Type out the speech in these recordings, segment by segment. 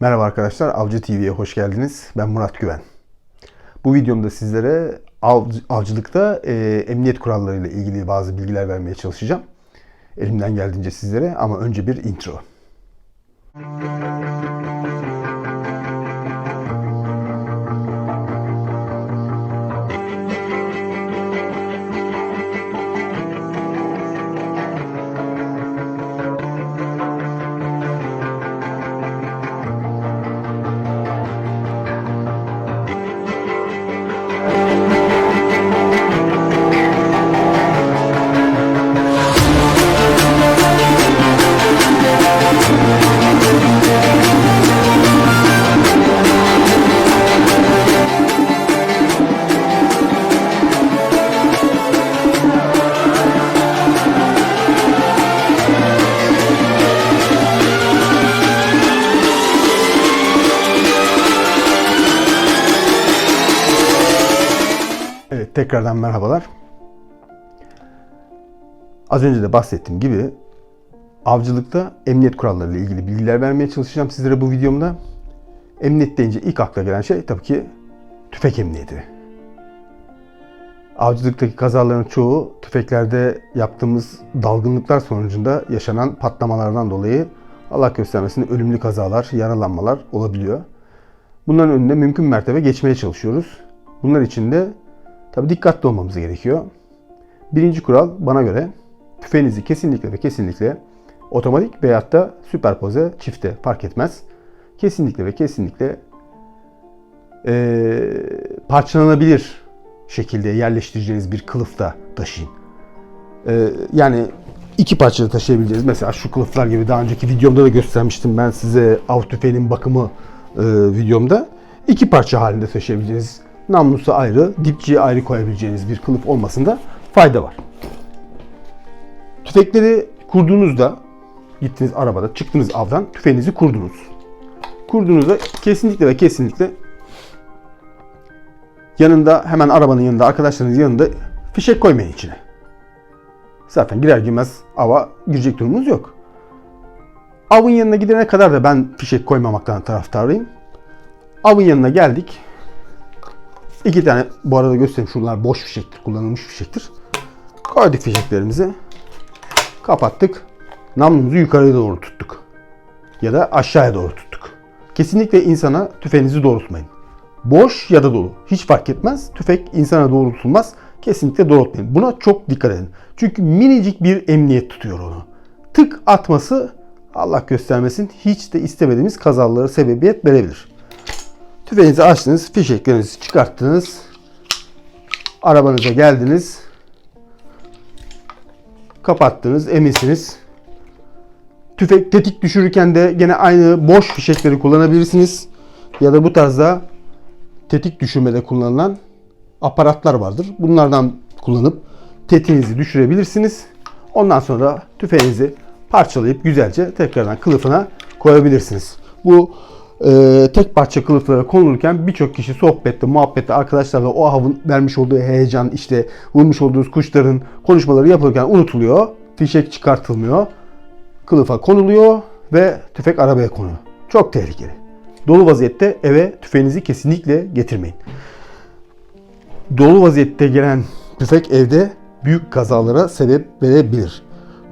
Merhaba arkadaşlar, Avcı TV'ye hoş geldiniz. Ben Murat Güven. Bu videomda sizlere av, avcılıkta e, emniyet kurallarıyla ilgili bazı bilgiler vermeye çalışacağım. Elimden geldiğince sizlere ama önce bir intro. Evet, tekrardan merhabalar. Az önce de bahsettiğim gibi avcılıkta emniyet kurallarıyla ilgili bilgiler vermeye çalışacağım sizlere bu videomda. Emniyet deyince ilk akla gelen şey tabii ki tüfek emniyeti. Avcılıktaki kazaların çoğu tüfeklerde yaptığımız dalgınlıklar sonucunda yaşanan patlamalardan dolayı Allah göstermesin ölümlü kazalar, yaralanmalar olabiliyor. Bunların önüne mümkün mertebe geçmeye çalışıyoruz. Bunlar için de tabii dikkatli olmamız gerekiyor. Birinci kural bana göre tüfeğinizi kesinlikle ve kesinlikle otomatik veyahut da süperpoze çifte fark etmez. Kesinlikle ve kesinlikle eee, parçalanabilir şekilde yerleştireceğiniz bir kılıfta taşıyın. Eee, yani iki parçada taşıyabileceğiz. Mesela şu kılıflar gibi daha önceki videomda da göstermiştim ben size av tüfeğinin bakımı eee, videomda. iki parça halinde taşıyabileceğiniz namlusu ayrı, dipçiyi ayrı koyabileceğiniz bir kılıf olmasında fayda var. Tüfekleri kurduğunuzda gittiniz arabada, çıktınız avdan, tüfeğinizi kurdunuz. Kurduğunuzda kesinlikle ve kesinlikle yanında hemen arabanın yanında, arkadaşlarınızın yanında fişek koymayın içine. Zaten girer girmez ava girecek durumumuz yok. Avın yanına gidene kadar da ben fişek koymamaktan taraftarıyım. Avın yanına geldik. İki tane bu arada göstereyim şunlar boş fişektir, kullanılmış fişektir. Koyduk fişeklerimizi. Kapattık. Namlumuzu yukarıya doğru tuttuk. Ya da aşağıya doğru tuttuk. Kesinlikle insana tüfeğinizi doğrultmayın. Boş ya da dolu. Hiç fark etmez. Tüfek insana doğrultulmaz. Kesinlikle doğrultmayın. Buna çok dikkat edin. Çünkü minicik bir emniyet tutuyor onu. Tık atması Allah göstermesin hiç de istemediğimiz kazalara sebebiyet verebilir. Tüfeğinizi açtınız, fişeklerinizi çıkarttınız. Arabanıza geldiniz. Kapattınız, eminsiniz. Tüfek tetik düşürürken de gene aynı boş fişekleri kullanabilirsiniz. Ya da bu tarzda tetik düşürmede kullanılan aparatlar vardır. Bunlardan kullanıp tetiğinizi düşürebilirsiniz. Ondan sonra tüfeğinizi parçalayıp güzelce tekrardan kılıfına koyabilirsiniz. Bu e, tek parça kılıflara konulurken birçok kişi sohbette, muhabbette arkadaşlarla o avın vermiş olduğu heyecan, işte vurmuş olduğunuz kuşların konuşmaları yapılırken unutuluyor. Fişek çıkartılmıyor. Kılıfa konuluyor ve tüfek arabaya konuyor. Çok tehlikeli. Dolu vaziyette eve tüfeğinizi kesinlikle getirmeyin. Dolu vaziyette gelen tüfek evde büyük kazalara sebep verebilir.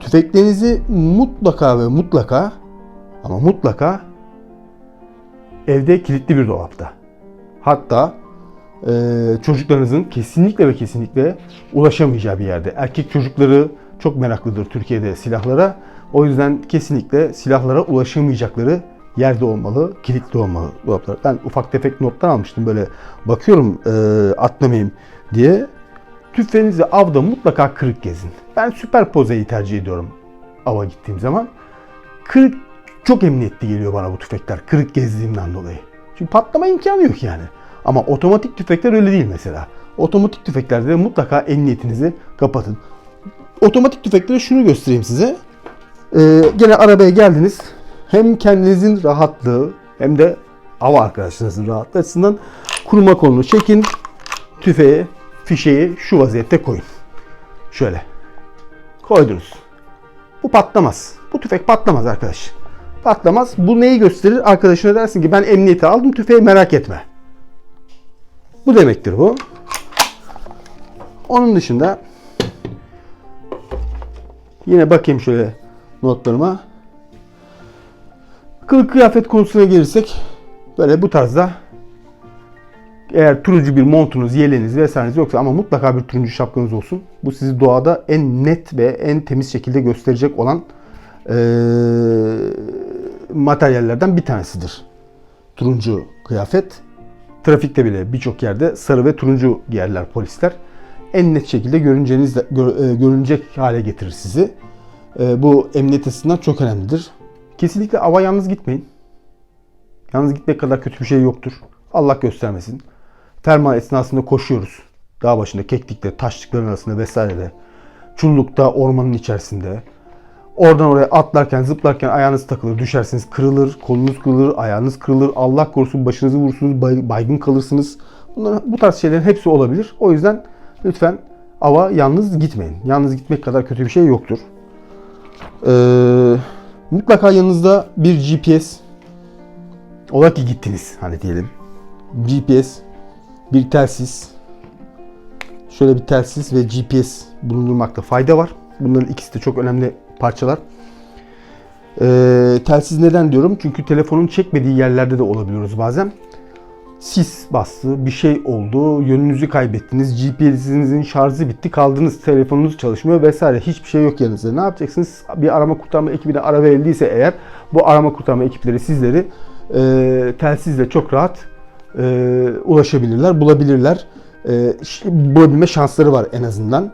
Tüfeklerinizi mutlaka ve mutlaka ama mutlaka evde kilitli bir dolapta. Hatta e, çocuklarınızın kesinlikle ve kesinlikle ulaşamayacağı bir yerde. Erkek çocukları çok meraklıdır Türkiye'de silahlara. O yüzden kesinlikle silahlara ulaşamayacakları yerde olmalı, kilitli olmalı dolaplar. Ben ufak tefek notlar almıştım böyle bakıyorum e, atlamayayım diye. Tüfeğinizi avda mutlaka kırık gezin. Ben süperpozeyi tercih ediyorum ava gittiğim zaman. Kırık çok emniyetli geliyor bana bu tüfekler kırık gezdiğimden dolayı. Çünkü patlama imkanı yok yani. Ama otomatik tüfekler öyle değil mesela. Otomatik tüfeklerde de mutlaka emniyetinizi kapatın. Otomatik tüfeklere şunu göstereyim size. Ee, gene arabaya geldiniz. Hem kendinizin rahatlığı hem de av arkadaşlarınızın rahatlığı açısından kuruma kolunu çekin. Tüfeği, fişeği şu vaziyette koyun. Şöyle. Koydunuz. Bu patlamaz. Bu tüfek patlamaz arkadaş. Patlamaz. Bu neyi gösterir? Arkadaşına dersin ki ben emniyete aldım tüfeği merak etme. Bu demektir bu. Onun dışında yine bakayım şöyle notlarıma. Kılık kıyafet konusuna gelirsek böyle bu tarzda eğer turuncu bir montunuz, yeleğiniz vesaireniz yoksa ama mutlaka bir turuncu şapkanız olsun. Bu sizi doğada en net ve en temiz şekilde gösterecek olan materyallerden bir tanesidir. Turuncu kıyafet. Trafikte bile birçok yerde sarı ve turuncu giyerler polisler. En net şekilde görüneceğiniz, gör- e, görünecek hale getirir sizi. E, Bu emniyet açısından çok önemlidir. Kesinlikle ava yalnız gitmeyin. Yalnız gitmek kadar kötü bir şey yoktur. Allah göstermesin. Termal esnasında koşuyoruz. Dağ başında, keklikte, taşlıkların arasında vesairede. Çullukta, ormanın içerisinde. Oradan oraya atlarken, zıplarken ayağınız takılır, düşersiniz, kırılır, kolunuz kırılır, ayağınız kırılır. Allah korusun başınızı vurursunuz, bay- baygın kalırsınız. Bunlar, bu tarz şeylerin hepsi olabilir. O yüzden lütfen ava yalnız gitmeyin. Yalnız gitmek kadar kötü bir şey yoktur. Ee, mutlaka yanınızda bir GPS ola ki gittiniz hani diyelim. GPS, bir telsiz, şöyle bir telsiz ve GPS bulundurmakta fayda var. Bunların ikisi de çok önemli parçalar. Ee, telsiz neden diyorum? Çünkü telefonun çekmediği yerlerde de olabiliyoruz bazen. Sis bastı, bir şey oldu, yönünüzü kaybettiniz, GPS'inizin şarjı bitti, kaldınız, telefonunuz çalışmıyor vesaire. Hiçbir şey yok yanınızda. Ne yapacaksınız? Bir arama kurtarma ekibine ara verildiyse eğer bu arama kurtarma ekipleri sizleri e, telsizle çok rahat e, ulaşabilirler, bulabilirler. E, bulabilme şansları var en azından.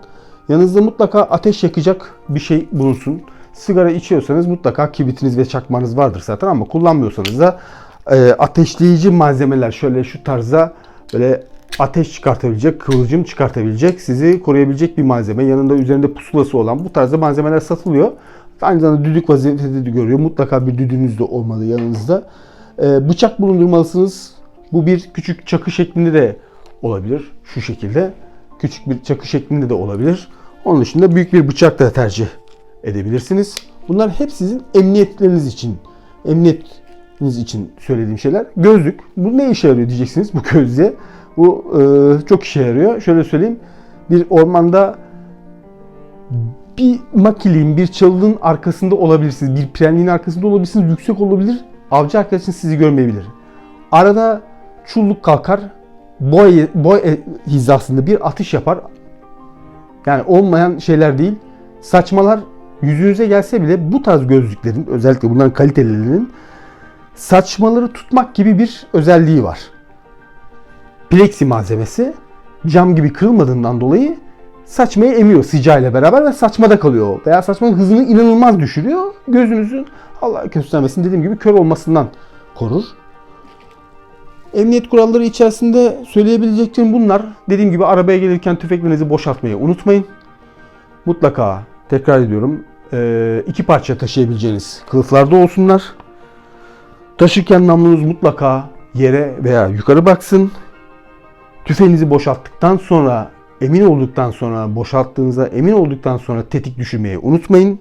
Yanınızda mutlaka ateş yakacak bir şey bulunsun. Sigara içiyorsanız mutlaka kibritiniz ve çakmanız vardır zaten ama kullanmıyorsanız da e, ateşleyici malzemeler şöyle şu tarzda böyle ateş çıkartabilecek, kıvılcım çıkartabilecek, sizi koruyabilecek bir malzeme. Yanında üzerinde pusulası olan bu tarzda malzemeler satılıyor. Aynı zamanda düdük vaziyette de görüyor. Mutlaka bir düdüğünüz de olmalı yanınızda. E, bıçak bulundurmalısınız. Bu bir küçük çakı şeklinde de olabilir. Şu şekilde. Küçük bir çakı şeklinde de olabilir. Onun dışında büyük bir bıçak da tercih edebilirsiniz. Bunlar hep sizin emniyetleriniz için, emniyetiniz için söylediğim şeyler. Gözlük. Bu ne işe yarıyor diyeceksiniz bu gözlüğe. Bu e, çok işe yarıyor. Şöyle söyleyeyim. Bir ormanda bir makiliğin, bir çalının arkasında olabilirsiniz. Bir prenliğin arkasında olabilirsiniz. Yüksek olabilir. Avcı arkadaşınız sizi görmeyebilir. Arada çulluk kalkar. Boy, boy hizasında bir atış yapar. Yani olmayan şeyler değil. Saçmalar yüzünüze gelse bile bu tarz gözlüklerin özellikle bunların kalitelilerinin saçmaları tutmak gibi bir özelliği var. Plexi malzemesi cam gibi kırılmadığından dolayı saçmayı emiyor sıcağıyla beraber ve saçmada kalıyor. Veya saçmanın hızını inanılmaz düşürüyor. Gözünüzün Allah göstermesin dediğim gibi kör olmasından korur. Emniyet kuralları içerisinde söyleyebileceklerim bunlar. Dediğim gibi arabaya gelirken tüfeklerinizi boşaltmayı unutmayın. Mutlaka tekrar ediyorum eee, iki parça taşıyabileceğiniz kılıflarda olsunlar. Taşırken namlunuz mutlaka yere veya yukarı baksın. Tüfeğinizi boşalttıktan sonra emin olduktan sonra boşalttığınıza emin olduktan sonra tetik düşürmeyi unutmayın.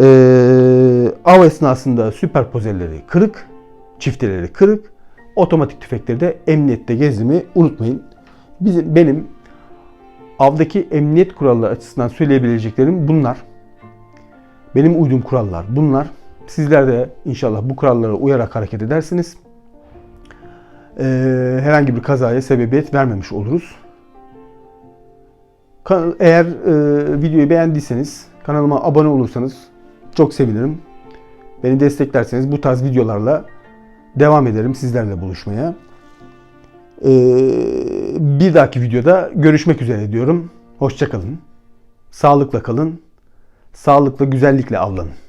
Ee, av esnasında süperpozeleri kırık, çifteleri kırık, otomatik tüfekleri de emniyette gezdirmeyi unutmayın. Bizim, benim avdaki emniyet kuralları açısından söyleyebileceklerim bunlar. Benim uyduğum kurallar bunlar. Sizler de inşallah bu kurallara uyarak hareket edersiniz. Ee, herhangi bir kazaya sebebiyet vermemiş oluruz. Eğer e, videoyu beğendiyseniz kanalıma abone olursanız çok sevinirim. Beni desteklerseniz bu tarz videolarla devam ederim sizlerle buluşmaya. Ee, bir dahaki videoda görüşmek üzere diyorum. Hoşçakalın. Sağlıkla kalın. Sağlıkla güzellikle avlanın.